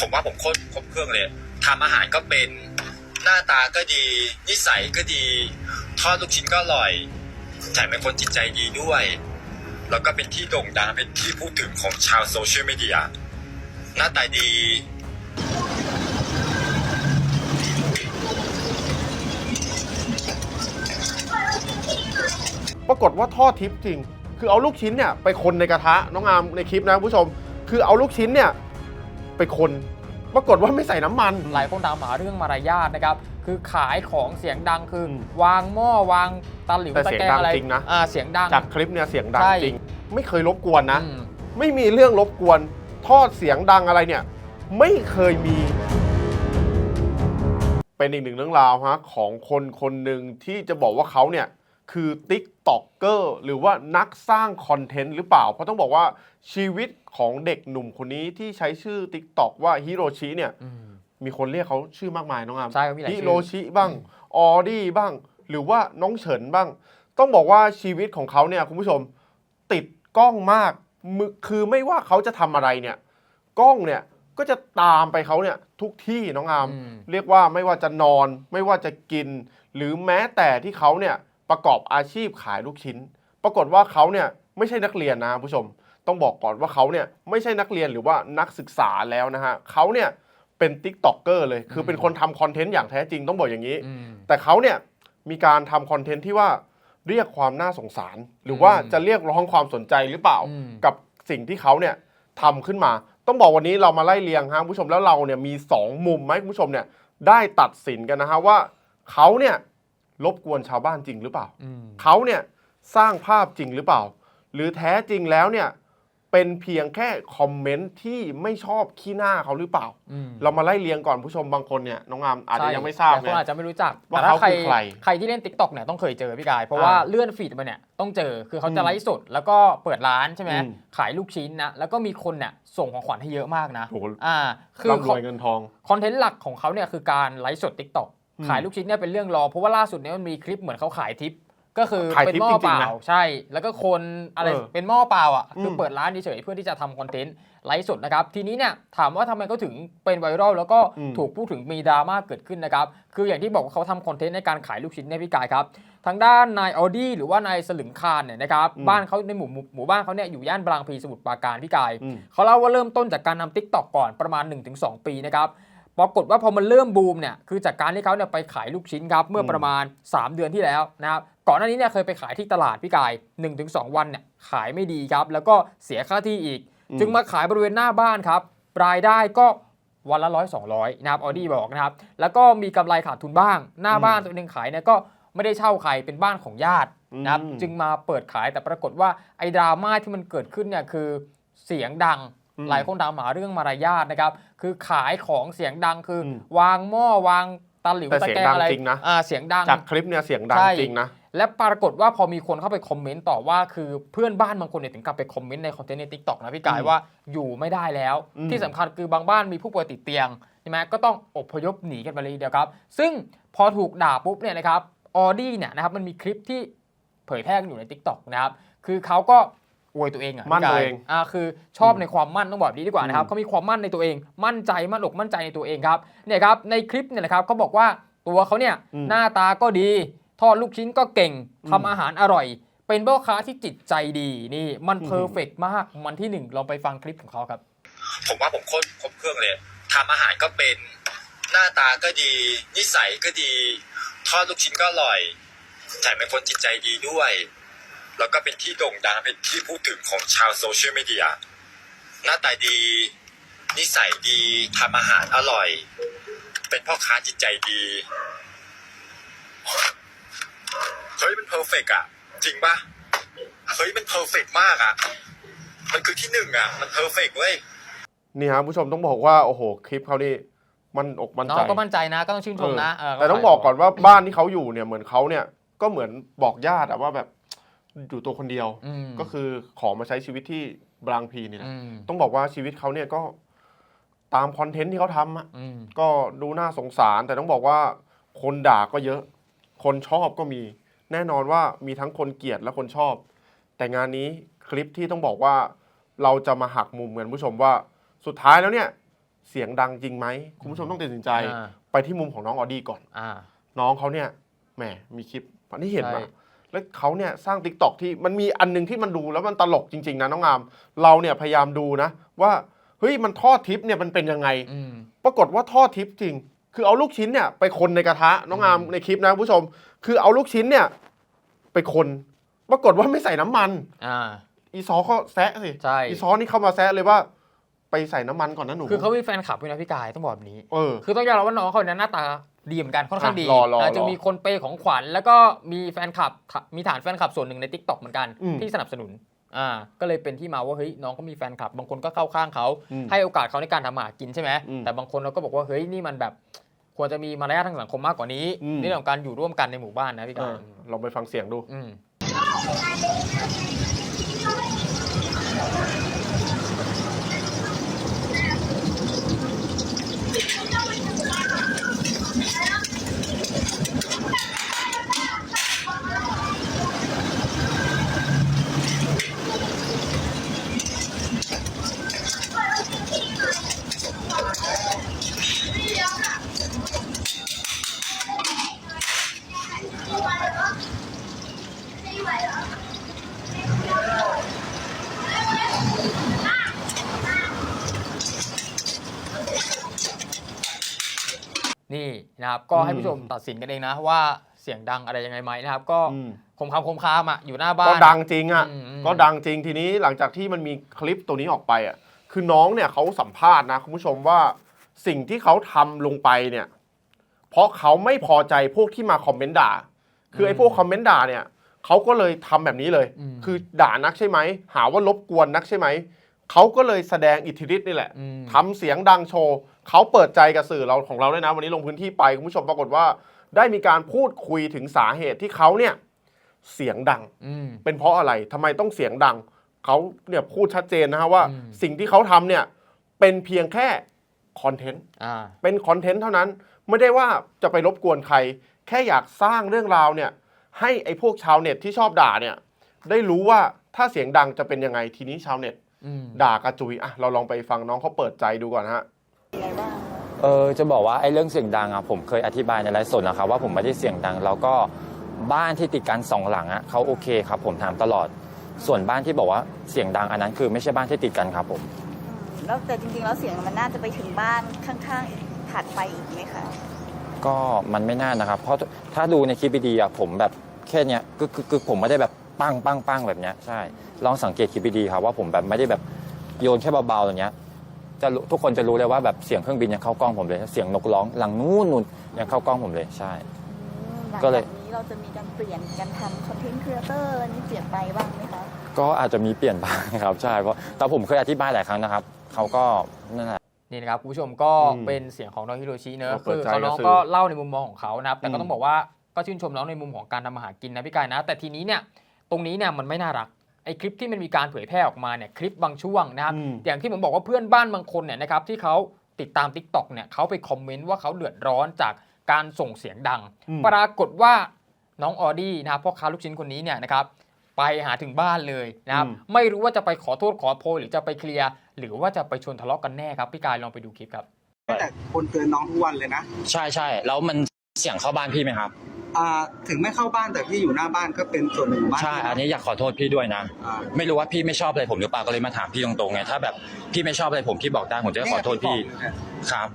ผมว่าผมโคตรครบเครื่องเลยทำอาหารก็เป็นหน้าตาก็ดี นิสัยก็ดี ทอดลูกชิ้นก็อร่อยแถมเป็นคนจิตใจดีด้วย แล้วก็เป็นที่โด่งดังเป็นที่พูดถึงของชาวโซเชียลมีเดียหน้าตาดี ปรากฏว่าทอดทิปจริง คือเอาลูกชิ้นเนี่ยไปคนในกระทะน้องอามในคลิปนะคุณผู้ชม คือเอาลูกชิ้นเนี่ย ไปคนปรากฏว่าไม่ใส่น้ำมัน หลายคนถามหาเรื่องมารยาทนะครับ คือขายของเสียงดังคืออมวางหม้อวางตะหลิวแต่ตะเสียงแกรดังงอะไรจริงนะอ่าเสียงดังจากคลิปเนี่ยเสียงดังใช่จริง ไม่เคยรบกวนนะอืมไม่มีเรื่องรบกวนทอดเสียงดังอะไรเนี่ย ไม่เคยมี เป็นอีกหนึ่งเรื่องราวฮะของคนคนหนึ่งที่จะบอกว่าเขาเนี่ย คือติ๊กต็อกเกอร์หรือว่านักสร้างคอนเทนต์หรือเปล่า เพราะต้องบอกว่าชีวิตของเด็กหนุ่มคนนี้ที่ใช้ชื่อ t ิ k t o k ว่าฮิโรชิเนี่ยอืมมีคนเรียกเขาชื่อมากมายน้องอามใช่เขามีหลายชื่อฮิโรชิบ้างออดี้บ้าง หรือว่าน้องเฉินบ้าง ต้องบอกว่าชีวิตของเขาเนี่ยคุณผู้ชมติดกล้องมากมือคือไม่ว่าเขาจะทำอะไรเนี่ย กล้องเนี่ยก็จะตามไปเขาเนี่ยทุกที่น้องอาม อืม เรียกว่าไม่ว่าจะนอน ไม่ว่าจะกิน หรือแม้แต่ที่เขาเนี่ย ประกอบอาชีพขายลูกชิ้น ปรากฏว่าเขาเนี่ยไม่ใช่นักเรียนนะคุณผู้ชม ต้องบอกก่อนว่าเขาเนี่ยไม่ใช่นักเรียนหรือว่านักศึกษาแล้วนะฮะเขาเนี่ยเป็นติ๊กต็อกเกอร์เลยคือเป็นคนทำคอนเทนต์อย่างแท้จริงต้องบอกอย่างนี้อืมแต่เขาเนี่ยมีการทำคอนเทนต์ที่ว่าเรียกความน่าสงสาร หรือว่าอืมจะเรียกร้องความสนใจหรือเปล่าอืมกับสิ่งที่เขาเนี่ยทำขึ้นมา ต้องบอกวันนี้เรามาไล่เรียงฮะคุณผู้ชมแล้วเราเนี่ยมี 2 มุมไหมคุณผู้ชมเนี่ยได้ตัดสินกันนะฮะว่าเขาเนี่ย รบกวนชาวบ้านจริงหรือเปล่าอืมเขาเนี่ยสร้างภาพจริงหรือเปล่า หรือแท้จริงแล้วเนี่ยเป็นเพียงแค่คอมเมนต์ที่ไม่ชอบขี้หน้าเขาหรือเปล่าอืมเรามาไล่เรียงก่อนผู้ชมบางคนเนี่ยน้องอามอาจจะใช่ยังไม่ทราบแต่คเนี่นยอาจจะไม่รู้จักว่าแต่ถ้าเขาใครคือใครใครที่เล่น t ิ k t o k เนี่ยต้องเคยเจอพี่กาย เพราะว่าอ่าเลื่อนฟีดมาเนี่ยต้องเจอคือเขาจะอืมไลฟ์สดแล้วก็เปิดร้านใช่ไหมอืมขายลูกชิ้นนะแล้วก็มีคนเนี่ยส่งของขวัญให้เยอะมากนะโอ้โหอ่าคือร่ำรวยเงินทองคอนเทนต์หลักของเขาเนี่ยคือการไลฟ์สด t ิ k t o k อืม ขายลูกชิ้นเนี่ยเป็นเรื่องรองเพราะว่าล่าสุดเนี่ยมันมีคลิปเหมือนเขาขายทิป ก็คือขายเป็นทิปหม้อจริเปงๆล่านะใช่ แล้วก็คนอะไรเออเป็นหม้อเปล่าอะคืออม เปิดร้านเฉยๆเพื่อที่จะทำคอนเทนต์ไลฟ์สดนะครับ ทีนี้เนี่ยถามว่าทำไมเขาถึงเป็นไวรัลแล้วก็อืมถูกพูดถึงมีดราม่าเกิดขึ้นนะครับ คืออย่างที่บอกว่าเขาทำคอนเทนต์ในการขายลูกชิ้นเนี่ยพี่กายครับ ทางด้านนายออดี้หรือว่านายสลึงคานเนี่ยนะครับอืมบ้านเขาในหมู่หมู่หมู่บ้านเขาเนี่ยอยู่ย่านบางพลีสมุทรปราการพี่กาย อืม เขาเล่าว่าเริ่มต้นจากการนำ t ิ k t o k ก่อนประมาณ 1-2 ปีนะครับ ปรากฏว่าพอมันเริ่มบูมเนี่ยคือจากการที่เขาเนี่ยไปขายลูกชิ้นครับเมื่อประมาณ 3 เดือนที่แล้วนะครับก่อนหน้านี้เนี่ยเคยไปขายที่ตลาดพี่กาย 1-2 วันเนี่ยขายไม่ดีครับ แล้วก็เสียค่าที่อีกอืมจึงมาขายบริเวณหน้าบ้านครับรายได้ก็วันละร้อยสองร้อยนะครับออดี้บอกนะครับ แล้วก็มีกำไรขาดทุนบ้าง หน้าบ้านตัวเองขายเนี่ยก็ไม่ได้เช่าใครเป็นบ้านของญาตินะครับอืมจึงมาเปิดขายแต่ปรากฏว่าไอ้ดราม่าที่มันเกิดขึ้นเนี่ยคือเสียงดังอืม หลายคนถามหาเรื่องมารยาทนะครับ คือขายของเสียงดังคืออมวางหม้อวางตะหลิวแต่ตะเสียงแกรงดังอะไรจริงนะอ่าเสียงดังจากคลิปเนี่ยเสียงดังใช่จริงนะและปรากฏว่าพอมีคนเข้าไปคอมเมนต์ต่อว่าคือเพื่อนบ้านบางคนเนี่ยถึงกับไปคอมเมนต์ในคอนเทนต์ในทิกตอกนะพี่กายอืมว่าอยู่ไม่ได้แล้วอืมที่สำคัญคือบางบ้านมีผู้ป่วยติดเตียงใช่ไหมก็ต้องอพยพหนีกันไปเลยทีเดียวครับ ซึ่งพอถูกด่าปุ๊บเนี่ยนะครับออดี้เนี่ยนะครับมันมีคลิปที่เผยแพร่กันอยู่ในทิกตอกนะครับคือเขาก็ อวยตัวเองอะมั่นพี่กายตัวเองอ่าคือชอบในความมั่นต้องบอกแบบนี้ดีกว่านะครับอืมเขามีความมั่นในตัวเอง มั่นใจมั่นอกมั่นใจในตัวเองครับเนี่ยครับในคลิปเนี่ยนะครับเขาบอกว่าตัวเขาเนี่ยอืมหน้าตาก็ดี ทอดลูกชิ้นก็เก่งอืมทำอาหารอร่อย เป็นพ่อค้าที่จิตใจดีนี่มันอืมเพอร์เฟกมากมันที่หนึ่งลองไปฟังคลิปของเขาครับ ผมว่าผมโคตรครบเครื่องเลยทำอาหารก็เป็นหน้าตาก็ดี นิสัยก็ดี ทอดลูกชิ้นก็อร่อยแถมเป็นคนจิตใจดีด้วย แล้วก็เป็นที่โด่งดังเป็นที่พูดถึงของชาวโซเชียลมีเดียหน้าตาดี นิสัยดีทำอาหารอร่อย เป็นพ่อค้าจิตใจดีเฮ้ยมันเพอร์เฟกอะจริงปะเฮ้ยมันเพอร์เฟกมากอะมันคือที่หนึ่งอะมันเพอร์เฟกเว้ยนี่ฮะผู้ชมต้องบอกว่า โอ้โห คลิปเขานี่มันอกมันน้อใจงก็มั่นใจนะ ก็ต้องชื่นชมนะเแต่ต้องบอกก่อนว่าบ้านที่เขาอยู่เนี่ยเหมือนเขาเนี่ยก็เหมือนบอกญาติอะว่าแบบ อยู่ตัวคนเดียว อืม ก็คือขอมาใช้ชีวิตที่บางพลีนี่แหละอืมต้องบอกว่าชีวิตเขาเนี่ยก็ตามคอนเทนต์ที่เขาทำอะอืมก็ดูน่าสงสาร แต่ต้องบอกว่าคนด่าก็เยอะ คนชอบก็มี แน่นอนว่ามีทั้งคนเกลียดและคนชอบ แต่งานนี้คลิปที่ต้องบอกว่าเราจะมาหักมุมกันผู้ชมว่าสุดท้ายแล้วเนี่ย เสียงดังจริงไหมคุณผู้ชมต้องตัดสินใจ อ่าไปที่มุมของน้องออดี้ก่อน อ่า น้องเขาเนี่ยแหมมีคลิปอันนี้เห็นใช่มา แล้วเขาเนี่ยสร้างติ๊กต็อกที่มันมีอันหนึงที่มันดูแล้วมันตลกจริง ๆ นะน้องอามเราเนี่ยพยายามดูนะ ว่าเฮ้ยมันทอดทิปเนี่ยมันเป็นยังไงอืมปรากฏว่าทอดทิปจริง คือเอาลูกชิ้นเนี่ยไปคนในกระทะน้องอามอืมในคลิปนะคุณผู้ชม คือเอาลูกชิ้นเนี่ยไปคน ปรากฏว่าไม่ใส่น้ำมันอ่าอีซอก็แซะสิใช่อีซอนี่เข้ามาแซะเลยว่าไปใส่น้ำมันก่อนนะหนู คือเขามีแฟนคลับด้วยนะพี่กายต้องบอกแบบนี้เออคือต้องยอมรับว่าน้องเขาเนี่ยหน้าตา ดีเหมือนกันค่อนข้างอะดีรอรอนะจะรอมีคนเปย์ของขวัญ แล้วก็มีแฟนคลับมีฐานแฟนคลับส่วนหนึ่งใน t ิ k t o k เหมือนกันอืมที่สนับสนุนอ่าก็เลยเป็นที่มาว่าเฮ้ยน้องก็มีแฟนคลับ บางคนก็เข้าข้างเขาอืมให้โอกาสเขาในการทำมาหากินใช่ไหมอืมแต่บางคนเราก็บอกว่าเฮ้ยนี่มันแบบ ควรจะมีมารยาททางสังคมมากกว่านี้อืม ในเรื่องของการอยู่ร่วมกันในหมู่บ้านนะพี่ายเอกอลองไปฟังเสียงดู อืม นี่นะครับก็ให้อืมผู้ชมตัดสินกันเองนะว่าเสียงดังอะไรยังไงไหมนะครับ ก็อืม คมคำคมคามอะอยู่หน้าบ้าน ก็ดังจริงอะอืมอืม ก็ดังจริงทีนี้หลังจากที่มันมีคลิปตัวนี้ออกไปอะ คือน้องเนี่ยเขาสัมภาษณ์นะคุณผู้ชมว่าสิ่งที่เขาทำลงไปเนี่ย เพราะเขาไม่พอใจพวกที่มาคอมเมนต์ด่า คือไอ้พวกคอมเมนต์ด่าเนี่ยเขาก็เลยทำแบบนี้เลยอืมคือด่านักใช่ไหม หาว่ารบกวนนักใช่ไหม เขาก็เลยแสดงอิทธิฤทธิ์นี่แหละ อืม ทำเสียงดังโชว์เขาเปิดใจกับสื่อเราของเราด้วยนะ วันนี้ลงพื้นที่ไป คุณผู้ชมปรากฏว่า ได้มีการพูดคุยถึงสาเหตุที่เขาเนี่ยเสียงดัง อืม เป็นเพราะอะไรทำไมต้องเสียงดัง เขาเนี่ยพูดชัดเจนนะฮะว่า อืม สิ่งที่เขาทำเนี่ยเป็นเพียงแค่คอนเทนต์ อ่า เป็นคอนเทนต์เท่านั้น ไม่ได้ว่าจะไปรบกวนใคร แค่อยากสร้างเรื่องราวเนี่ย ให้ไอ้พวกชาวเน็ตที่ชอบด่าเนี่ย ได้รู้ว่าถ้าเสียงดังจะเป็นยังไงทีนี้ชาวเน็ตอืม ด่ากระจุยอะเราลองไปฟังน้องเขาเปิดใจดูก่อนฮะเออจะบอกว่าไอ้เรื่องเสียงดังอะผมเคยอธิบายในไลฟ์สดนะครับว่าผมไม่ได้เสียงดัง แล้วก็บ้านที่ติดกันสองหลังอะเขาโอเคครับ ผมถามตลอด ส่วนบ้านที่บอกว่าเสียงดังอันนั้นคือไม่ใช่บ้านที่ติดกันครับผมแล้วแต่จริงๆแล้วเสียงมันน่าจะไปถึงบ้านข้างๆอีกถัดไปอีกไหมคะก็มันไม่น่านะครับ เพราะถ้าดูในคลิปดีๆอะผมแบบแค่เนี้ยคือคือคือผมไม่ได้แบบ ปังปังปังแบบเนี้ยใช่ลองสังเกตคลิปดีๆครับว่าผมแบบไม่ได้แบบโยนแค่เบาๆอย่างเงี้ยจะรู้ทุกคนจะรู้เลยว่าแบบเสียงเครื่องบินยังเข้ากล้องผมเลยเสียงนกร้องหลังนู้นนู่นยังเข้ากล้องผมเลยใช่อืมหลังก็เลยจากนี้เราจะมีการเปลี่ยนการทำคอนเทนต์ครีเอเตอร์อะไรนี้เปลี่ยนไปบ้างไหมคะ ก็อาจจะมีเปลี่ยนบ้างครับใช่เพราะแต่ผมเคยอธิบายหลายครั้งนะครับเขาก็นั่นแหละ นี่นะครับคุณผู้ชมก็อืมเป็นเสียงของน้องฮิโรชิเนอะก็เปิคืดอใจเขาน้องกับสื่อก็เล่าในมุมมองของเขานะครับแต่ก็อืมต้องบอกว่าก็ชื่นชมน้องในมุมของการทำมาหากินนะพี่กายนะ แต่ทีนี้เนี่ย ตรงนี้เนี่ยมันไม่น่ารักไอ้คลิปที่มันมีการเผยแพร่ออกมาเนี่ยคลิปบางช่วงนะครับอืมอย่างที่ผมบอกว่าเพื่อนบ้านบางคนเนี่ยนะครับที่เขาติดตาม t ิ k t o k เนี่ยเขาไปคอมเมนต์ว่าเขาเดือดร้อนจากการส่งเสียงดังอืมปรากฏว่าน้องออดี้นะครับพ่อค้าลูกชิ้นคนนี้เนี่ยนะครับไปหาถึงบ้านเลยนะครับไม่รู้ว่าจะไปขอโทษขอโพยหรือจะไปเคลียร์หรือว่าจะไปชวนทะเลาะกันแน่ครับพี่กายลองไปดูคลิปครับแต่คนเตือนน้องทุกวันเลยนะ ใช่ใช่แล้วมันเสียงเข้าบ้านพี่ไหมครับ อ่าถึงไม่เข้าบ้านแต่พี่อยู่หน้าบ้านก็เป็นส่วนหนึ่งของบ้านใช่ อันนี้อยากขอโทษพี่ด้วยนะ อ่าไม่รู้ว่าพี่ไม่ชอบอะไรผมหรือเปล่าก็เลยมาถามพี่ตรงๆไง ถ้าแบบพี่ไม่ชอบอะไรผมพี่บอกได้ผมจะขอโทษพี่ เนี่ยครับ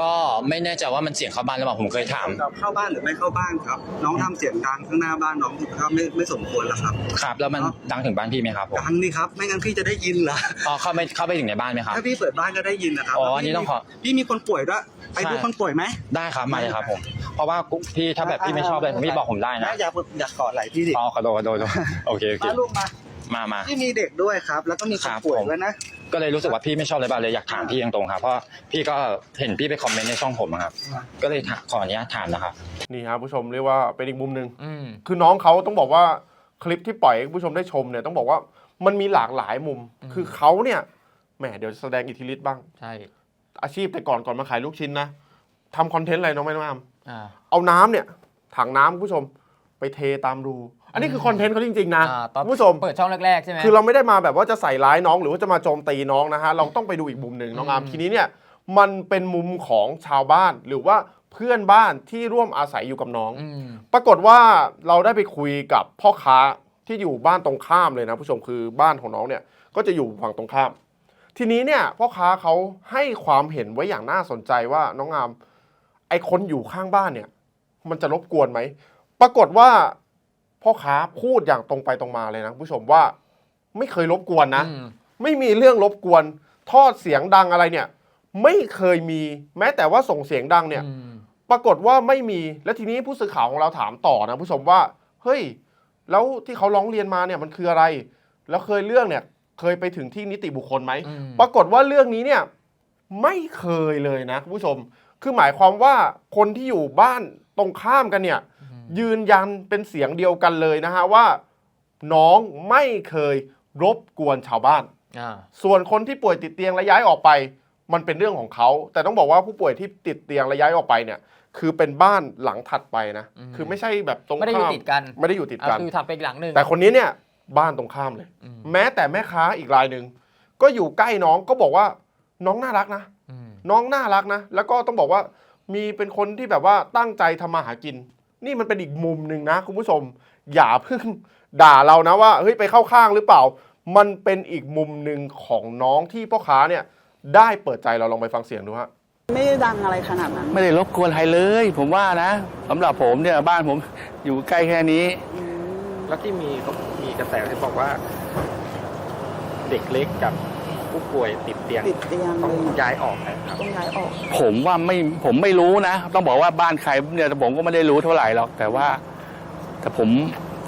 ก็ไม่แน่ใจว่ามันเสียงเข้าบ้านหรือเปล่าผมเคยถาม เราเข้าบ้านหรือไม่เข้าบ้านครับ น้องทำเสียงดังข้างหน้าบ้านน้องก็ไม่ไม่สมควรแล้วครับครับ แล้วมันดังถึงบ้านพี่ไหมครับผมดังนี่ครับไม่งั้นพี่จะได้ยินเหรออ๋อเข้าไม่เข้าไปถึงในบ้านไหมครับ ถ้าพี่เปิดบ้านก็ได้ยินนะครับอ๋ออันนี้ต้องขอพี่มีคนป่วยด้วยไปดูใช่ คนป่วยไหมได้ครับมาเลยครับผม เพราะว่าพี่ถ้าแบบพี่ไม่ชอบอะไรผมพี่บอกผมได้นะแม่อย่าอย่ากอดไหล่พี่ดิอ๋อขอโทษขอโทษขอโทษโอเคโอเคมาลูกมามามาพี่มีเด็กด้วยครับ แล้วก็มีคคนรับป่วยผมด้วยนะ ก็เลยรู้สึกว่าพี่ไม่ชอบอะไรบ้างเลยอยากถามพี่ตรงๆครับ เพราะพี่ก็เห็นพี่ไปคอมเมนต์ในช่องผมอะครับ ก็เลยถามขออนุญาตถามนะครับ นี่ครับผู้ชมเรียกว่าเป็นอีกมุมหนึ่งอืมคือน้องเขาต้องบอกว่าคลิปที่ปล่อยให้ผู้ชมได้ชมเนี่ยต้องบอกว่ามันมีหลากหลายมุมอืมคือเขาเนี่ยแหมเดี๋ยวแสดงอิทธิฤทธิ์บ้าง ใช่ อาชีพแต่ก่อนก่อนมาขายลูกชิ้นนะทำคอนเทนต์อะไรน้องไม่น้องอามอ่า เอาน้ำเนี่ย ถังน้ำคุณผู้ชมไปเทตามรู อันนี้คือคอนเทนต์เขาจริง ๆ นะอ่าตอนคุณผู้ชม เปิดช่องแรก ๆ ใช่ไหม คือเราไม่ได้มาแบบว่าจะใส่ร้ายน้องหรือว่าจะมาโจมตีน้องนะฮะ เราต้องไปดูอีกมุมหนึ่งน้องอามอืมทีนี้เนี่ยมันเป็นมุมของชาวบ้านหรือว่าเพื่อนบ้านที่ร่วมอาศัยอยู่กับน้อง อืม ปรากฏว่าเราได้ไปคุยกับพ่อค้าที่อยู่บ้านตรงข้ามเลยนะผู้ชมคือบ้านของน้องเนี่ยก็จะอยู่ฝั่งตรงข้าม ทีนี้เนี่ยพ่อค้าเขาให้ความเห็นไว้อย่างน่าสนใจว่าน้องอาม ไอคนอยู่ข้างบ้านเนี่ย มันจะรบกวนไหม ปรากฏว่าพ่อค้าพูดอย่างตรงไปตรงมาเลยนะผู้ชมว่าไม่เคยรบกวนนะอืมไม่มีเรื่องรบกวน ทอดเสียงดังอะไรเนี่ย ไม่เคยมีแม้แต่ว่าส่งเสียงดังเนี่ยอืมปรากฏว่าไม่มีและทีนี้ผู้สื่อข่าวของเราถามต่อนะผู้ชมว่าเฮ้ยแล้วที่เขาร้องเรียนมาเนี่ยมันคืออะไร แล้วเคยเรื่องเนี่ย เคยไปถึงที่นิติบุคคลไหมอืมปรากฏว่าเรื่องนี้เนี่ย ไม่เคยเลยนะคุณผู้ชม คือหมายความว่าคนที่อยู่บ้านตรงข้ามกันเนี่ย ยืนยันเป็นเสียงเดียวกันเลยนะฮะว่า น้องไม่เคยรบกวนชาวบ้าน อ่าส่วนคนที่ป่วยติดเตียงและย้ายออกไป มันเป็นเรื่องของเขา แต่ต้องบอกว่าผู้ป่วยที่ติดเตียงและย้ายออกไปเนี่ย คือเป็นบ้านหลังถัดไปนะอืมคือไม่ใช่แบบตรงไม่ได้อยู่ข้ามติดกัน ไม่ได้อยู่ติดอ่ากัน คือถัดไปอีกหลังหนึ่ง แต่คนนี้เนี่ยบ้านตรงข้ามเลย อืม แม้แต่แม่ค้าอีกรายหนึ่งก็อยู่ใกล้น้องก็บอกว่าน้องน่ารักนะอืม น้องน่ารักนะ แล้วก็ต้องบอกว่ามีเป็นคนที่แบบว่าตั้งใจทำมาหากิน นี่มันเป็นอีกมุมหนึ่งนะ คุณผู้ชม อย่าเพิ่งด่าเรานะว่าเฮ้ยไปเข้าข้างหรือเปล่า มันเป็นอีกมุมหนึ่งของน้องที่พ่อค้าเนี่ย ได้เปิดใจเราลองไปฟังเสียงดูฮะ ไม่ได้ดังอะไรขนาดนั้นไม่ได้รบกวนใครเลย ผมว่านะสำหรับผมเนี่ยบ้านผมอยู่ใกล้แค่นี้ แล้วที่มีเขามีกระแสที่บอกว่า เด็กเล็กกับ ผู้ป่วยติดเตียงติดเตียงต้องเลยย้ายออกนะครับ ต้องย้ายออก ผมว่าไม่ผมไม่รู้นะ ต้องบอกว่าบ้านใครเนี่ยผมก็ไม่ได้รู้เท่าไหร่หรอกแต่ว่า แต่ผม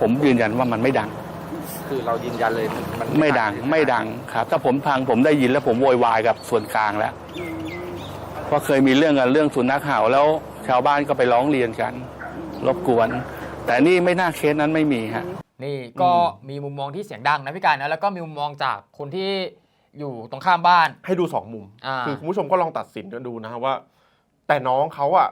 ผมยืนยันว่ามันไม่ดัง คือเรายืนยันเลยมันมันไม่ดังไม่ดังครับ ถ้าผมพังผมได้ยินแล้วผมโวยวายกับส่วนกลางแล้วเพราะเคยมีเรื่องกันเรื่องสุนัขเห่าแล้ว ชาวบ้านก็ไปร้องเรียนกัน รบกวน แต่นี่ไม่น่าเคสนั้นไม่มีฮะ นี่ก็มีมุมมองที่เสียงดังนะพี่การนะแล้วก็มีมุมมองจากคนที่ อยู่ตรงข้ามบ้าน ให้ดูสองมุม อ่า คือคุณผู้ชมก็ลองตัดสินกันดูนะฮะว่า แต่น้องเขาอะ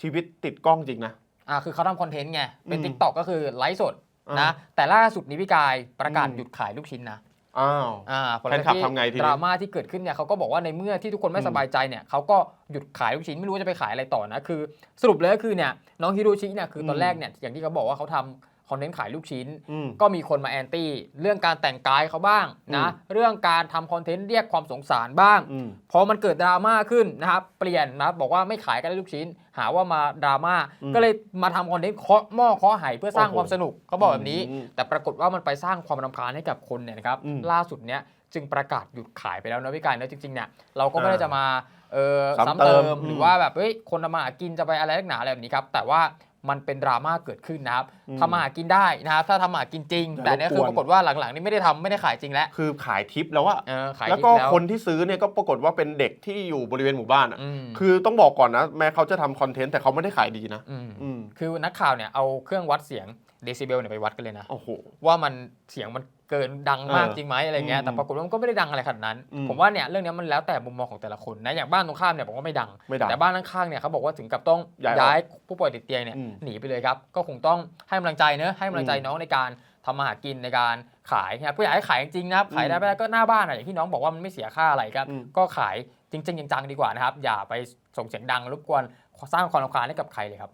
ชีวิตติดกล้องจริงนะ อ่าคือเขาทำคอนเทนต์ไง เป็น อืมทิกตอกก็คือไลฟ์สดอ่านนะแต่ล่าสุดนี้พี่กายประกาศอืม หยุดขายลูกชิ้นนะอ้าว อ่าผลแฟนคลับทำไงทีนี้ดราม่าที่เกิดขึ้นเนี่ยเขาก็บอกว่าในเมื่อที่ทุกคนไม่อืม สบายใจเนี่ยเขาก็หยุดขายลูกชิ้นไม่รู้ว่าจะไปขายอะไรต่อนะคือ สรุปเลยก็คือเนี่ยน้องฮิโรชิเนี่ยคือตอนแรกเนี่ยอย่างที่เขาบอกว่าเขาทำค อนเทนต์ขายลูกชิ้นอืมก็มีคนมาแอนตี้เรื่องการแต่งกายเขาบ้างนะอืมเรื่องการทำคอนเทนต์เรียกความสงสารบ้างอืมพอมันเกิดดราม่าขึ้นนะครับเปลี่ยนนะบอกว่าไม่ขายกันได้ลูกชิ้น หาว่ามาดราม่าอืมก็เลยมาทำคอนเทนต์เคาะหม้อเคาะไหเพื่อสร้างโอ้โหความสนุกเขาบอกแบบนี้อืมแต่ปรากฏว่ามันไปสร้างความรำคาญให้กับคนเนี่ยนะครับอืมล่าสุดเนี้ยจึงประกาศหยุดขายไปแล้วนะพี่กายนะจริงๆเนี่ยเราก็ไม่ได้อ่าจะมาเออซ้ำซ้ำเติมเติมหรือว่าแบบเฮ้ยคนทำมาหากินจะไปอะไรนักหนาอะไรแบบนี้ครับแต่ว่า มันเป็นดราม่าเกิดขึ้นนะครับอืมทำมาหากินได้นะครับถ้าทำมาหากินจริงอย่าแต่เนี่ยรบกวนคือปรากฏว่าหลังๆนี่ไม่ได้ทำไม่ได้ขายจริงแล้วคือขายทิปแล้วอะเออขายแล้วทิ้ก็งแล้วคนที่ซื้อเนี่ยก็ปรากฏว่าเป็นเด็กที่อยู่บริเวณหมู่บ้านอะอืมคือต้องบอกก่อนนะแม้เขาจะทำคอนเทนต์แต่เขาไม่ได้ขายดีนะอืมอืมคือนักข่าวเนี่ยเอาเครื่องวัดเสียงเดซิเบลเนี่ยไปวัดกันเลยนะโอ้โหว่ามันเสียงมัน เกินดังมากเออจริงไหมอะไรเงี้ยอืมแต่ปรากฏว่ามันก็ไม่ได้ดังอะไรขนาดนั้นอืมผมว่าเนี่ยเรื่องเนี้ยมันแล้วแต่มุมมองของแต่ละคนนะอย่างบ้านตรงข้ามเนี่ยผมว่าไม่ดังไม่ดังแต่บ้านข้างๆเนี่ยเขาบอกว่าถึงกับต้องย้ายออกย้ายผู้ป่วยติดเตียงเนี่ยอืมหนีไปเลยครับก็คงต้องให้กำลังใจเนอะให้กำลังใจอืมน้องในการทำมาหากินในการขายนะครับก็อยากให้ขายจริงๆนะครับขายได้อืมไม่ได้ก็หน้าบ้านอะอย่างที่น้องบอกว่ามันไม่เสียค่าอะไรครับอืมก็ขายจริงๆจังๆดีกว่านะครับอย่าไปส่งเสียงดังรบกวนสร้างความรำคาญให้กับใครเลยครับ